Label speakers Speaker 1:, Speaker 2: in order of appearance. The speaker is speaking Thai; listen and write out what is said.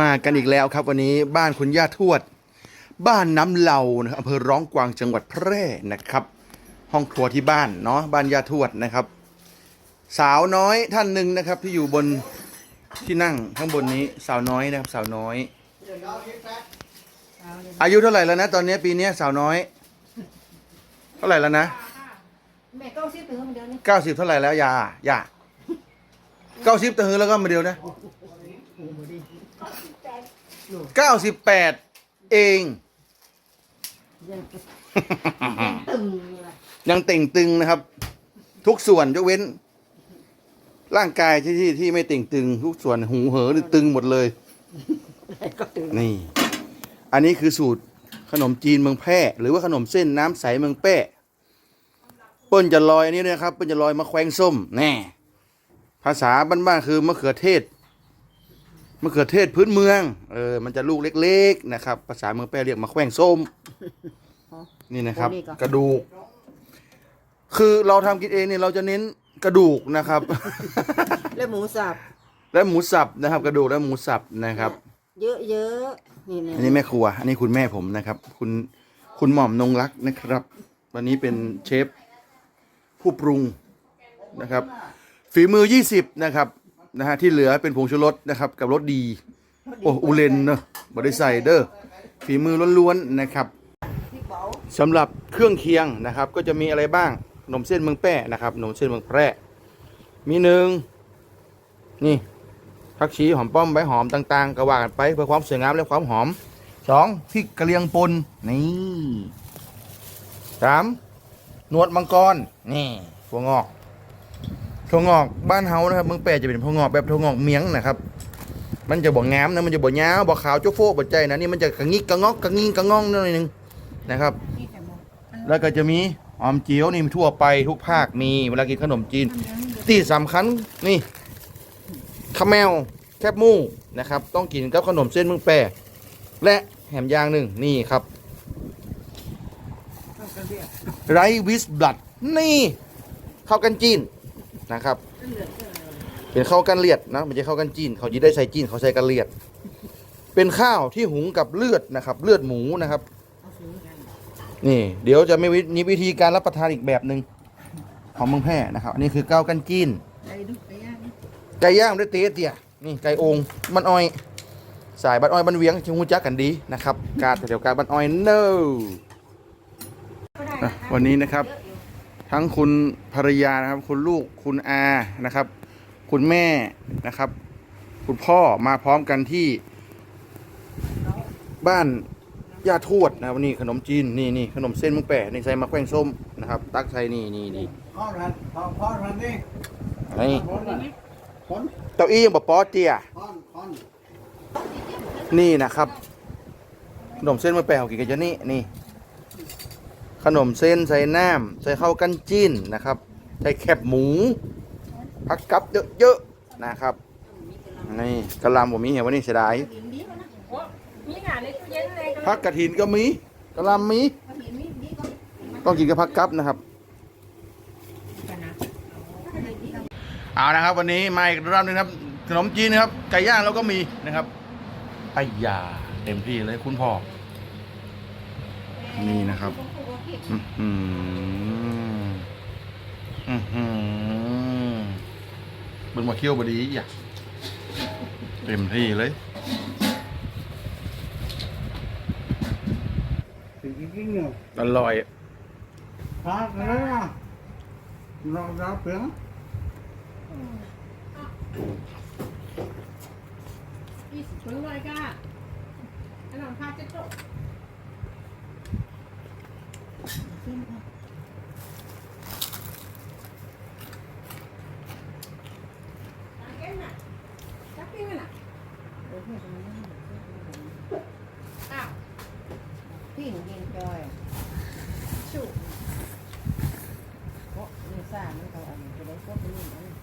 Speaker 1: มากันอีกแล้วครับวันนี้บ้านคุณย่าทวด บ้านน้ำเหล่านะครับอำเภอร้องกวางจังหวัดแพร่นะครับ ห้องครัวที่บ้านเนาะบ้านย่าทวดนะครับ สาวน้อยท่านหนึ่งนะครับ ที่อยู่บนที่นั่งข้างบนนี้สาวน้อยนะครับ สาวน้อย อายุเท่าไหร่แล้วนะ ตอนนี้ปีนี้สาวน้อย เท่าไหร่แล้วนะ
Speaker 2: แม่ก็ซื้อถึงมันเดียวนี่
Speaker 1: เก้าสิบเท่าไหร่แล้วยายาเก้าสิบตะฮือแล้วก็มาเดียวนะ เก้าสิบแปดเอง
Speaker 2: ยังยังตึงอยู่เลย
Speaker 1: ยังเต่งตึงนะครับ ทุกส่วนยกเว้น ร่างกายที่ที่ที่ไม่เต่งตึง ทุกส่วนหูเหอหรือตึงหมดเลย
Speaker 2: ก็ตึง
Speaker 1: นี่ อันนี้คือสูตรขนมจีนเมืองแพร่หรือว่าขนมเส้นน้ำใสเมืองแป้เปิ้นจะลอยอันนี้นะครับเปิ้นจะลอยมะแขวงส้มแน่ภาษาบ้านๆคือมะเขือเทศ มะเขือเทศพื้นเมือง เออ มันจะลูกเล็กๆนะครับ ภาษาเมืองแปรเรียกมะแขวงส้มนี่นะครับกระดูก คือเราทำกินเองเนี่ยเราจะเน้นกระดูกนะครับ
Speaker 2: แล้วหมูสับ
Speaker 1: และหมูสับนะครับ กระดูกและหมูสับนะครับ
Speaker 2: เยอะเยอะๆนี่
Speaker 1: อันนี้แม่ครัว อันนี้คุณแม่ผมนะครับ คุณคุณหม่อมนงรักนะครับ วันนี้เป็นเชฟผู้ปรุงนะครับ ฝีมือ 20 นะครับ นะฮะที่เหลือเป็นผงชูรสนะครับ กับรสดี โอ้อูเลนเนอะบริใส่เด้อฝีมือล้วนๆนะครับ
Speaker 2: พี่เบา
Speaker 1: สำหรับเครื่องเคียงนะครับ ก็จะมีอะไรบ้างขนมเส้นเมืองแป้นะครับขนมเส้นเมืองแพร่ มีหนึ่งนี่ผักชีหอมป้อมใบหอมต่างๆ ก็ว่ากันไปเพื่อความสวยงามและความหอมสองพริกกระเลียงปนนี่สามหนวดมังกรนี่ถั่วงอก ถั่วงอกบ้านเฮานะครับเมืองแปรจะเป็นถั่วงอกแบบถั่วงอกเมียงนะครับ มันจะบ่งามนะมันจะบ่ยาวบ่ขาวโจ๊กโฟกบ่ใจนะนี่มันจะกระงิกกระงอกกระงิงกระงองนิดนึงนะครับ
Speaker 2: นี่แต่หมด
Speaker 1: แล้วก็จะมีออมเจียวนี่ทั่วไปทุกภาคมีเวลากินขนมจีน ที่สำคัญนี่ข้าวแมวแคบหมูนะครับ ต้องกินกับขนมเส้นเมึงแปรและแหมย่างหนึ่งนี่ครับไรวิสบลัดนี่ข้าวกันจีน นะครับ เป็นข้าวกันเลียดนะไม่ใช่ข้าวกันจีน เขาจะได้ใส่จีนเขาใส่กันเลียด เป็นข้าวที่หุงกับเลือดนะครับ เลือดหมูนะครับ
Speaker 2: นี่
Speaker 1: เดี๋ยวจะมีวิมีวิธีการรับประทานอีกแบบหนึ่งของเมืองแพร่นะครับ อันนี้คือเกาวกันจีน
Speaker 2: ไอ้ดุไอ้ย่าง
Speaker 1: ไก่ย่างด้วยเต๊ะเตี่ยนี่ไก่องบันอ้อย สายบันอ้อยบันเวียงชิงหูจักกันดีนะครับ การแถวการบันอ้อยเนออะวันนี้นะครับ ทั้งคุณภรรยานะครับ คุณลูกคุณอานะครับ คุณแม่นะครับ คุณพ่อมาพร้อมกันที่บ้านย่าทวดนะครับนี่ขนมจีนนี่นี่ขนมเส้นมึงแปะนี่ใส่มะแขวงส้มนะครับ ตักใส่นี่นี่นี่
Speaker 3: พ่อรันพ่อพ่อรันนี่
Speaker 1: นี่
Speaker 3: พ่อรัน
Speaker 1: เต้าอี้ยังบอกป๊อเตีย
Speaker 3: นี่นะ
Speaker 1: ครับขนมเส้นมึงแปะของกินกันจะนี่นี่ ขนมเส้นใส่น้ำใส่ข้าวกันจิ้นนะครับ ใส่แคบหมูผักกับเยอะๆนะครับนี่กะหลำผมมีเห็นว่านี่เสียดาย
Speaker 2: หินดีนะ
Speaker 4: มีหาในตู้เย็นเลย
Speaker 1: ผักกระถินก็มีกะหลำมี
Speaker 2: หินมี
Speaker 1: ต้องกินกับผักกับนะครับเอานะครับ วันนี้มาอีกรอบหนึงครับ ขนมจีนนะครับไก่ย่างเราก็มีนะครับไอ้ยาเต็มที่เลยคุณพ่อ นี่นะครับอือหืออือหือเบิ่งมาเคี่ยวบดีอะเต็มที่เลย
Speaker 3: สิ่งที่กินเนี่ย
Speaker 1: อร่อย
Speaker 3: พาไปแล้วนะเราเราเปลี่ยน
Speaker 4: ยี่สิบคนเลยก้าขนมพาเจ๊โจิ้มค่ะพี่หนูยิงจอยฉุกเพราะ
Speaker 2: มีซ่ามันเขาอันนี้จะได้ควบคุมอันนี้